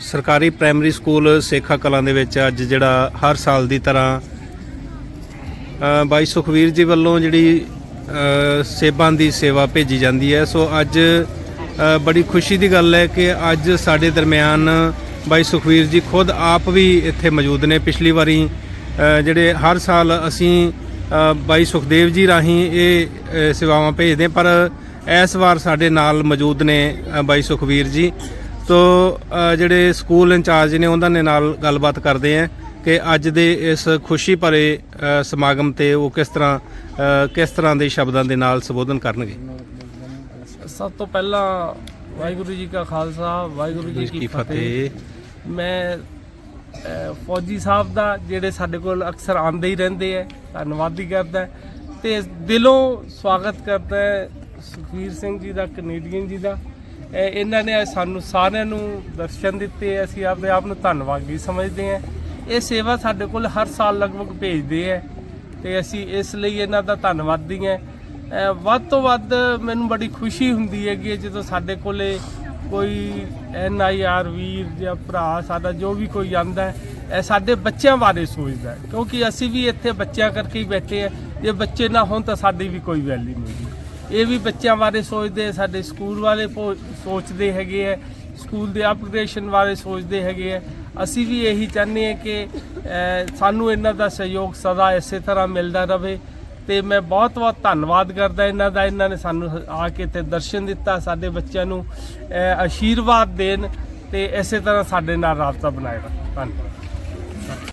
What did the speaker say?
ਸਰਕਾਰੀ primary school Sekha Kalan ਦੇ ਵਿੱਚ ਅੱਜ ਜਿਹੜਾ ਹਰ ਸਾਲ ਦੀ ਤਰ੍ਹਾਂ ਬਾਈ ਸੁਖਵੀਰ ਜੀ ਵੱਲੋਂ ਜਿਹੜੀ ਸੇਬਾਂ ਦੀ ਸੇਵਾ ਭੇਜੀ ਜਾਂਦੀ ਹੈ। ਸੋ ਅੱਜ ਬੜੀ ਖੁਸ਼ੀ ਦੀ ਗੱਲ ਹੈ ਕਿ ਅੱਜ ਸਾਡੇ ਦਰਮਿਆਨ ਬਾਈ ਸੁਖਵੀਰ ਜੀ ਖੁਦ ਆਪ ਵੀ ਇੱਥੇ ਮੌਜੂਦ ਨੇ। ਪਿਛਲੀ ਵਾਰੀ ਜਿਹੜੇ ਹਰ ਸਾਲ ਅਸੀਂ ਬਾਈ ਸੁਖਦੇਵ ਜੀ ਰਾਹੀਂ ਇਹ ਸੇਵਾਵਾਂ ਭੇਜਦੇ ਹਾਂ, ਪਰ ਇਸ ਵਾਰ ਸਾਡੇ ਨਾਲ ਮੌਜੂਦ ਨੇ ਬਾਈ ਸੁਖਵੀਰ ਜੀ। ਤੋ ਅ, ਜਿਹੜੇ ਸਕੂਲ ਇੰਚਾਰਜ ਨੇ ਉਹਨਾਂ ਦੇ ਨਾਲ ਗੱਲਬਾਤ ਕਰਦੇ ਆ ਕਿ ਅੱਜ ਦੇ ਇਸ ਖੁਸ਼ੀ ਭਰੇ ਸਮਾਗਮ ਤੇ ਉਹ ਕਿਸ ਤਰ੍ਹਾਂ ਕਿਸ ਤਰ੍ਹਾਂ ਦੇ ਸ਼ਬਦਾਂ ਦੇ ਨਾਲ ਸੰਬੋਧਨ ਕਰਨਗੇ? ਸਭ ਤੋਂ ਪਹਿਲਾਂ ਵਾਹਿਗੁਰੂ ਜੀ ਕਾ ਖਾਲਸਾ ਵਾਹਿਗੁਰੂ ਜੀ ਕੀ ਫਤਿਹ। ਮੈਂ ਫੌਜੀ ਸਾਹਿਬ ਦਾ ਜਿਹੜੇ ਸਾਡੇ ਕੋਲ ਅਕਸਰ ਆਉਂਦੇ ਹੀ ਰਹਿੰਦੇ ਹੈ ਧੰਨਵਾਦੀ ਕਰਦਾ। ਤੇ ਦਿਲੋਂ ਸਵਾਗਤ ਕਰਦਾ ਸੁਖਵੀਰ ਸਿੰਘ ਜੀ ਦਾ ਕੈਨੇਡੀਅਨ ਜੀ ਦਾ। ਇਹਨਾਂ ਨੇ ਸਾਨੂੰ ਸਾਰਿਆਂ ਨੂੰ ਦਰਸ਼ਨ ਦਿੱਤੇ, ਅਸੀਂ ਆਪਣੇ ਆਪ ਨੂੰ ਧੰਨਵਾਦੀ ਸਮਝਦੇ ਹਾਂ। ਇਹ ਸੇਵਾ ਸਾਡੇ ਕੋਲ ਹਰ ਸਾਲ ਲਗਭਗ ਭੇਜਦੇ ਹੈ ਤੇ ਅਸੀਂ ਇਸ ਲਈ ਇਹਨਾਂ ਦਾ ਧੰਨਵਾਦੀ ਹਾਂ। ਵੱਧ ਤੋਂ ਵੱਧ ਮੈਨੂੰ ਬੜੀ ਖੁਸ਼ੀ ਹੁੰਦੀ ਹੈ ਕਿ ਜਦੋਂ ਸਾਡੇ ਕੋਲੇ ਕੋਈ ਐਨ ਆਈ ਆਰ ਵੀਰ ਜਾਂ ਭਰਾ ਸਾਡਾ ਜੋ ਵੀ ਕੋਈ ਆਂਦਾ ਹੈ, ਇਹ ਸਾਡੇ ਬੱਚਿਆਂ ਬਾਰੇ ਸੋਚਦਾ ਕਿਉਂਕਿ ਅਸੀਂ ਵੀ ਇੱਥੇ ਬੱਚਿਆਂ ਕਰਕੇ ਹੀ ਬੈਠੇ ਆ ਜੇ ਬੱਚੇ ਨਾ ਹੋਣ ਤਾਂ ਸਾਡੀ ਵੀ ਕੋਈ ਵੈਲਿਊ ਨਹੀਂ। ਇਹ ਵੀ ਬੱਚਿਆਂ ਬਾਰੇ ਸੋਚਦੇ ਆ, ਸਾਡੇ ਸਕੂਲ ਵਾਲੇ ਪੋ- ਸੋਚਦੇ ਹੈਗੇ ਆ ਸਕੂਲ ਦੇ ਅਪਗ੍ਰੇਡੇਸ਼ਨ ਬਾਰੇ ਸੋਚਦੇ ਹੈਗੇ ਆ। ਅਸੀਂ ਵੀ ਇਹੀ ਚਾਹੁੰਦੇ ਹਾਂ ਕਿ ਸਾਨੂੰ ਇਹਨਾਂ ਦਾ ਸਹਿਯੋਗ ਸਦਾ ਇਸੇ ਤਰ੍ਹਾਂ ਮਿਲਦਾ ਰਹੇ ਤੇ ਮੈਂ ਬਹੁਤ ਬਹੁਤ ਧੰਨਵਾਦ ਕਰਦਾ ਇਹਨਾਂ ਦਾ ਇਹਨਾਂ ਨੇ ਸਾਨੂੰ ਆ ਕੇ ਤੇ ਦਰਸ਼ਨ ਦਿੱਤਾ ਸਾਡੇ ਬੱਚਿਆਂ ਨੂੰ ਆਸ਼ੀਰਵਾਦ ਦੇਣ ਤੇ ਇਸੇ ਤਰ੍ਹਾਂ ਸਾਡੇ ਨਾਲ ਰਾਬਤਾ ਬਣਾਏ ਰੱਖਣ ਧੰਨਵਾਦ।